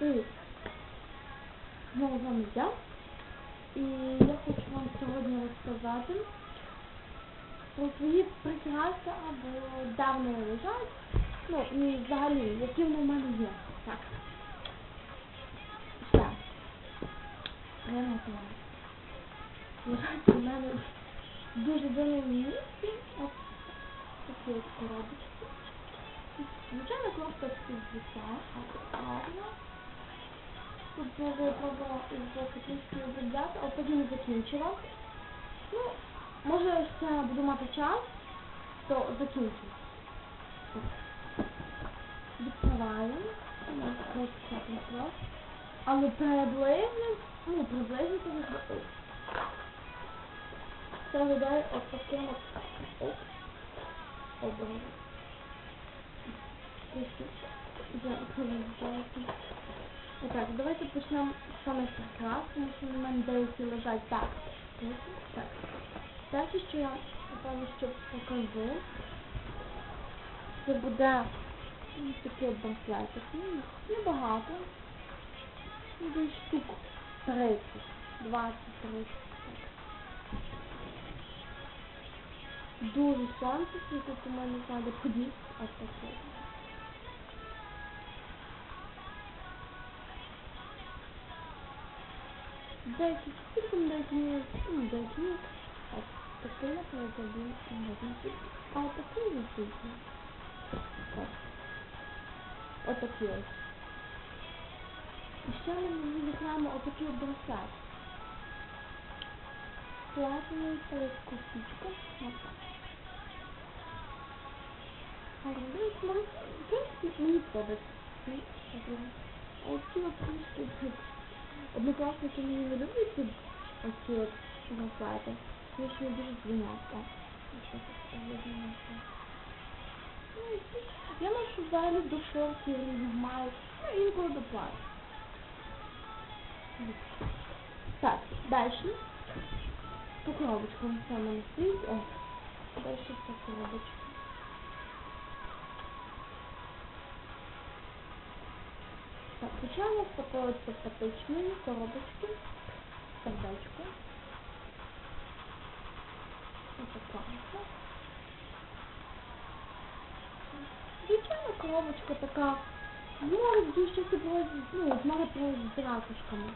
Привіт! Знову з вами я. І я хочу вам сьогодні розказати про свої прикраси або давно лежать. Ну і взагалі, які вони в мене є. Так. Так. Лежать у мене дуже давно місці. От такі от коробочки. Звичайно, просто співзвіця, а гарно. Тут я випробувала із трішки обробляти, а потім не закінчила. Ну, може ще буду мати час, то закінчу. Прийшло. Але приблизно, ну, приблизно це не Це виглядає от таким от образом. Отак, давайте почнемо саме з прикрас, тому що в мене деякі лежать так. Так. Перше, що я напевно що покажу, це буде ось такий от браслетик. Ну, Небагато. Ну, Десь штук 30, 20, 30. Дуже сонце світить, у мене треба подіти. Ось таке. Деякі цілком деякі ні, ну, він можна А от такий не тільки. От. От такий ось. І ще ми візьмемо отакий от браслет. Платиновий телескопічка. Ось так. Гарно. В принципі, мені подобається. Мені подобається. Однокласники мені не люблять ці оці от браслети. Тому що вони дуже дзвінять. Ну, Я ношу взагалі до шортів різних маю, ну інколи до плат. Так, далі. По коробочкам все мене стоїть. О, далі ця коробочка. Так, з такої от симпатичної коробочки. Сердечко. Ось така. Звичайно, коробочка така. Може дуже себе, ну, з море з ракушками.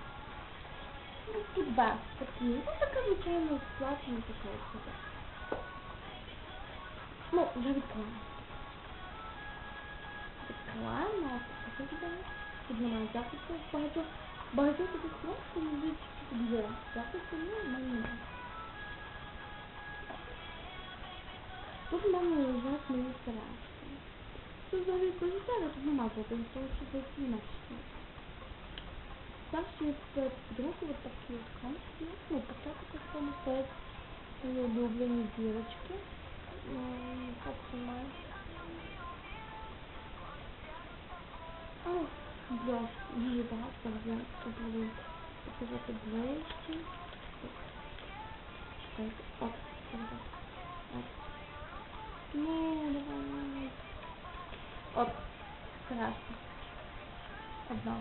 Ну, тут без такі. Ну, така, звичайно, сплачена така от. Ну, вже відкриваємо. Відкриваємо, ось таке. Тут немає захисту багатьох. Багатьох таких хлопців тут є. Захисту, ну, в мене немає. Тут в мене лежать мої сережки. Тут взагалі позитивно, тут немає золотих, тому що це інакше. Так що я друг вот такі от. Ну, початку так само стоять мої улюблені дірочки. Так знімаю. Ох, бля, дуже багато я буду показати ближче. От, от. Ну, давай. От, страшно. Одна.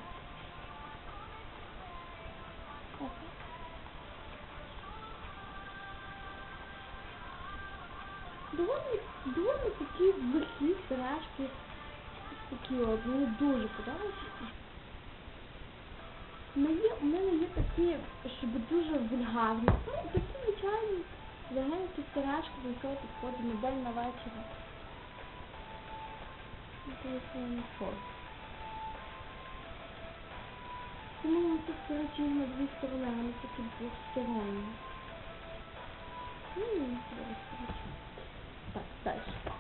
Опа. Доволі, доволі такі легкі сережки. От, мені дуже подобаються. Мені, у мене є такі, щоб дуже вульгарні. Ну, такі звичайні легенькі сережки, до якого підходить на день на вечір. Ну. Тому тут, коротше, на дві сторони, вони такі двосторонні. Ну, мені подобається, коротше. Так, далі.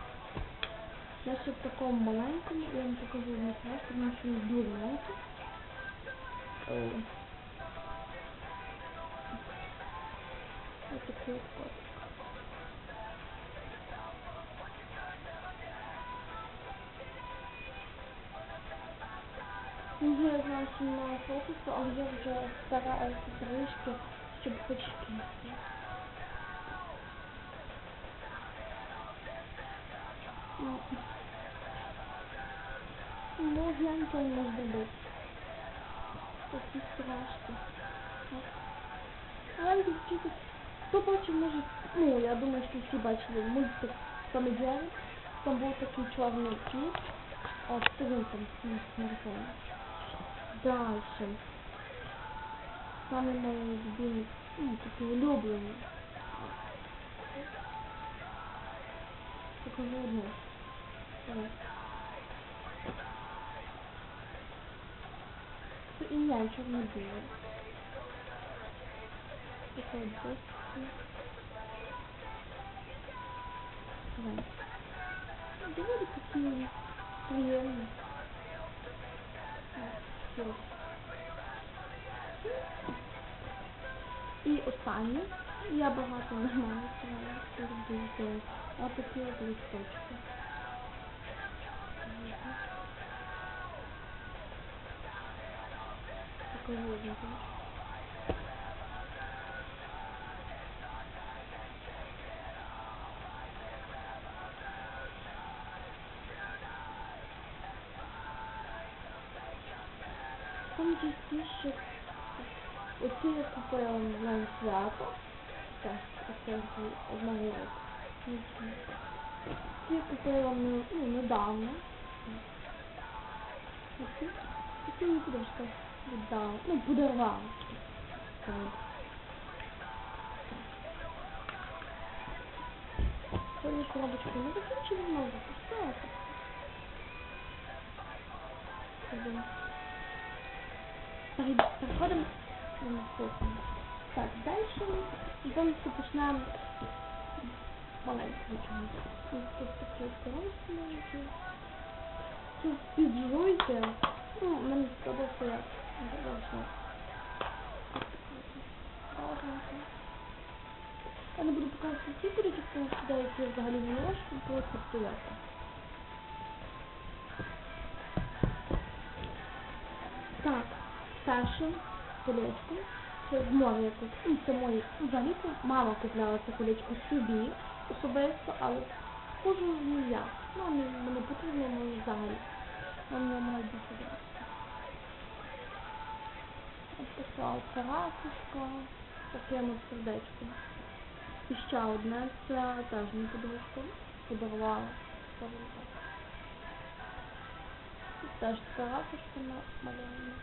Я ще в такому маленькому, я вам покажу не просто, тому що він дуже маленький. Ось такий от котик. Не знаю, знаю, чи немає фокусу, але я вже стараюся трішки, щоб хоч кінці. Ну, нічого не можу зробити. Такі. А дівчата, хто бачив, може, ну, я думаю, що всі бачили мультик Джері. Там був такий чорний кіт. От, це він там на смартфоні. Дальше. Саме мої любимі, ну, такі улюблені. Покажу одну. Давай. Ім'я чорно-біле. Такой вот. Давай. Доволі такі приємні. І останнє. Я багато нормально стараюся робити. Ось такі листочки. Теж. Там частіше оці я купила на свято. Так, оце одного року. Я купила ну, недавно. Оці, оці мені подружка. Ну. Так. Сьогодні коробочку не поставити. Сюди. Пере- Переходимо на наступне. Так, далі повністю почнемо маленького чогось. Ось тут коробки маленькі. Тут піджуйте. Ну, мені сподобався як. Я не буду показувати ці курочки, тому що деякі взагалі не щоб просто стояти. Так, перше колечко. Це в мові якось. Ну, це мої. Ну, взагалі мама купляла це колечко собі особисто, але кожу не я. Ну, не, мене потрібно, може, взагалі. Вона має більше каракушка, таким от сердечком. І ще одне, це теж не подружка. Подарувала. Теж така ракушка намальована.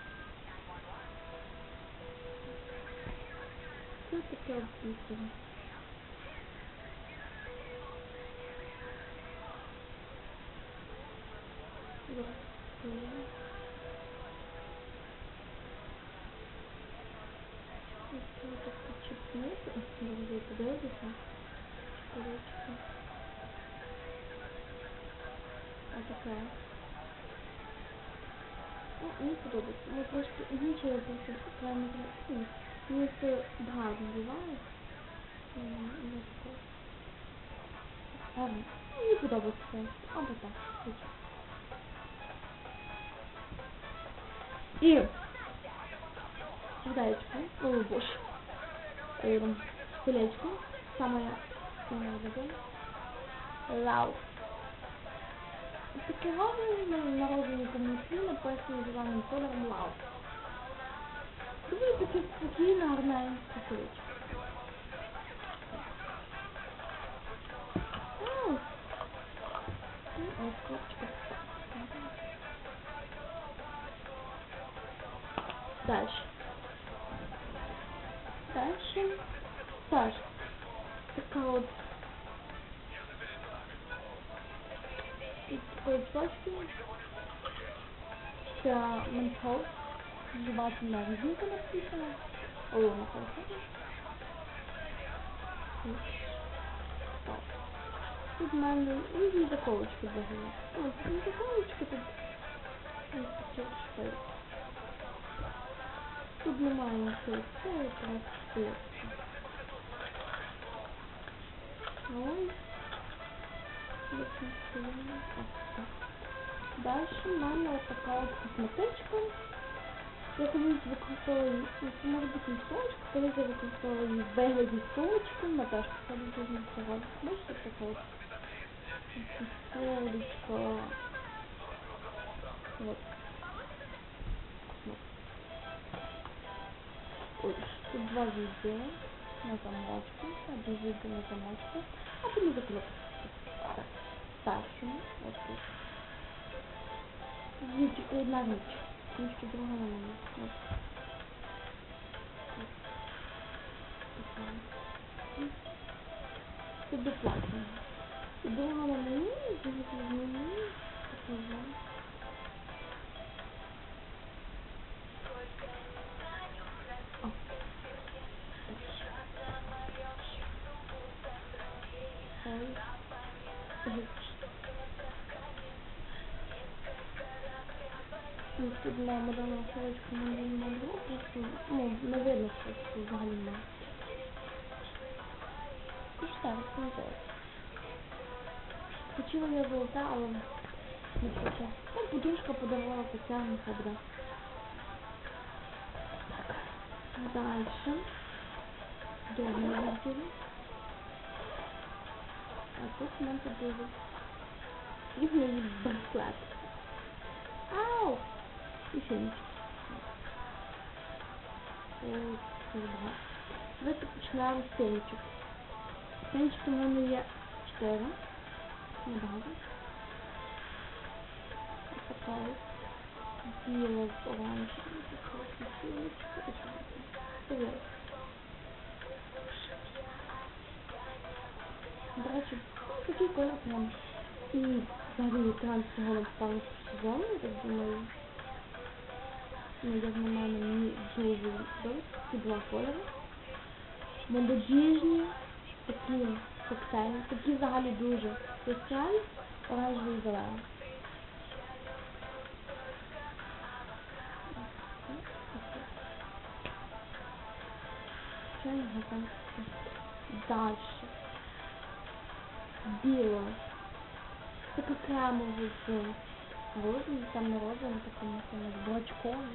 Це таке от бісеро. Зараз Отака. Ну, мені подобається. Ну, трошки інше я просто правильно знаю. Мені це гарно буває. Ну. Гарно. Мені подобається. Або так. І сердечко, о боже, Ем, колечко, саме саме любиме. Лав. Таке гарне на народному тлі написано зеленим кольором лав. Дуже спокійне, гарненьке колечко. М. Ось коробочка. Дальше. Дальше. Так. Така от. Такої точки. Це ментол. Жевательная резинка написана. О, написано. Так. Тут в мене різні заколочки взагалі. О, тут не заколочки, тут ось такі штуки. Тут немає нічого, це якраз штуки. Ось. Так. В мене така косметичка. Я колись використовую, ну, це може бути листочка, колись я використовую вигляді сумочки, Наташка це дуже не цього. Бачите, така от пістолечка. От. ой, тут два відео на замочку, одне відео на замочку, а потім закрутити. Першому, ось тут. Тільки одна річ, тільки друга. Така. І Це доплачено. І друга на мені, друга на мені, така. Ну, що це взагалі. Ну ж так, це. Хотіла я золота, але не хоче. Ну, подушка подарувала хай буде. Так. Дальше. Другий відділ. А тут нам подивить. Рівний браслет. Ау! І фінч. Давайте починаємо з пенчик. Пенчик у мене є 4. Небагато. Ось така ось біла з оранжевим. Привіт. До речі, такий колір прям. І взагалі цього напевно сезону, я думаю. Ну, як на мене, мені дуже подобається ці два кольори. Молодіжні, взагалі дуже яскраві, оранжевий і зелений. Що я готова? Дальше. Біло. Таке кремове з розовим, там не розовим, такому з блочком.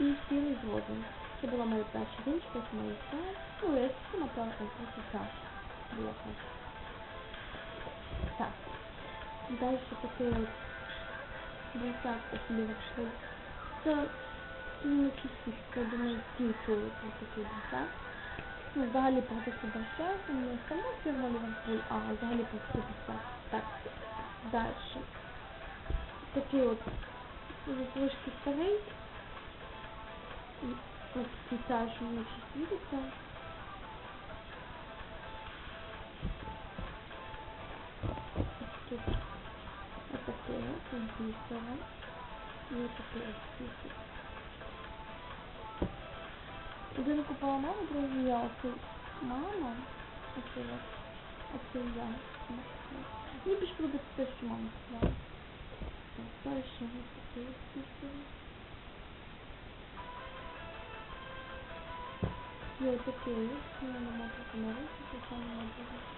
І білий з розовим. Це була моя перша річка, це моя все. Ну, я це напевно, просто так. Було так. Далі такий от особливо пішли. Це не чисті, це думаю, всі чули про такий. Ну, взагалі про такий бусак, не сама фірма Ліверпуль, а взагалі про такий бусак. Так, далі. Такий от, трошки старий. Ось ця, що воно світиться. Тут отаке от бісера. І отаке от бісер. Один купила мама, другий я. Оце мама. Оце от. Оце я. Мені більше подобається те, що мама сказала. Так, далі ось таке от бісер. Є такий, я не можу помилитися, це саме не буде.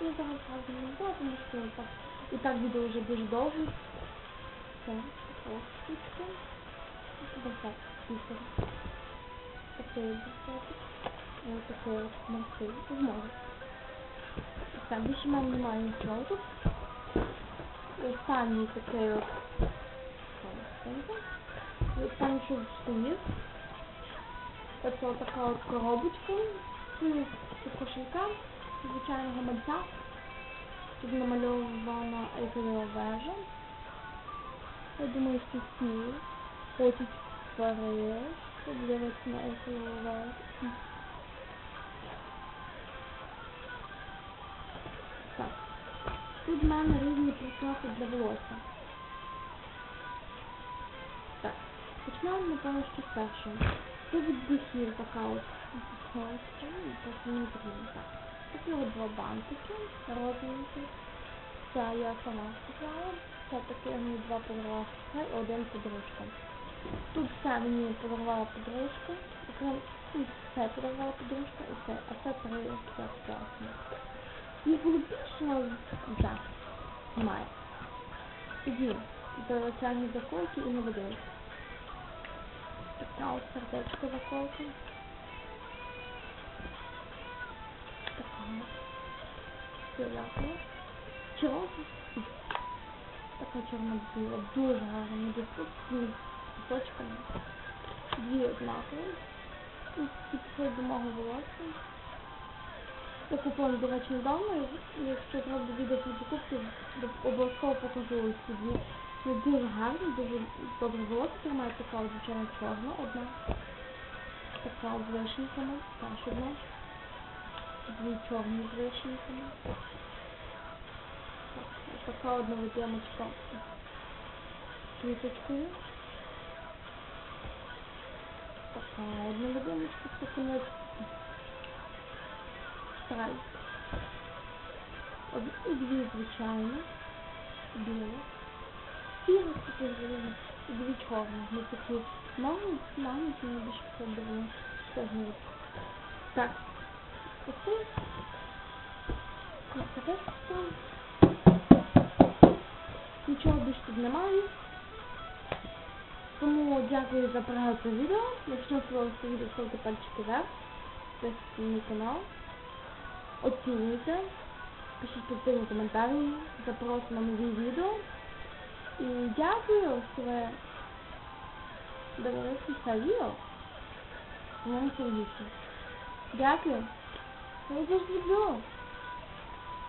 Я зараз зразу не буду, тому що так, і так відео вже дуже довго. Це ось штучка. Ось так, після. Такий десятик. І ось такий от морський. Зможе. Так, більше мене немає нічого останній такий от. Останній, що стоїть. Це така от коробочка з кошелька, звичайного мальця. Тут намальована Ейфелева вежа. Я думаю, що всі хочуть Париж, подивитися на Ейфелеву вежу. Тут в мене різні прикраси для волосся. Так. Почнемо, напевно, що першого. Це від духів така от так. Такі от два бантики, розовенькі. Це я сама сказала. Це такі мені два подарувала сестра і один подружка. Тут все мені подарувала подружка. Окрім ну, це подарувала подружка і це, а це три це класно. Було більше, але вже немає. Тоді до чайні заколки і не водили. Така ось сердечко заколка. Така. Фіолетова. Чого? Так така чорно-біла, дуже гарна, з кусочками. Дві однакові. І підходить до мого волосся. Я купила, до речі, недавно, якщо треба відео про покупки, обов'язково покажу ось ці. Вони дуже гарні, дуже добре волосся тримає, така, звичайно, чорна одна. Така з вишеньками, теж одна. Дві чорні з вишеньками. Така одна видимочка з квіточкою. Така одна видимочка з такими страйк. І дві звичайні. Білі. Сіро такі зелені. Дві чорні. Ми такі маленькі, маленькі, мені більше подобали. Це гнуть. Так. Оце. Таке. Нічого більше тут немає. Тому дякую за перегляд відео. Якщо сподобалося відео, ставте пальчики вверх. Підписуйтесь на мій канал. Оцінюйте. Пишіть позитивні коментарі. запросимо нові відео. І дякую, що ви дивилися це відео. Моєму сервісі. Дякую. Я дуже люблю.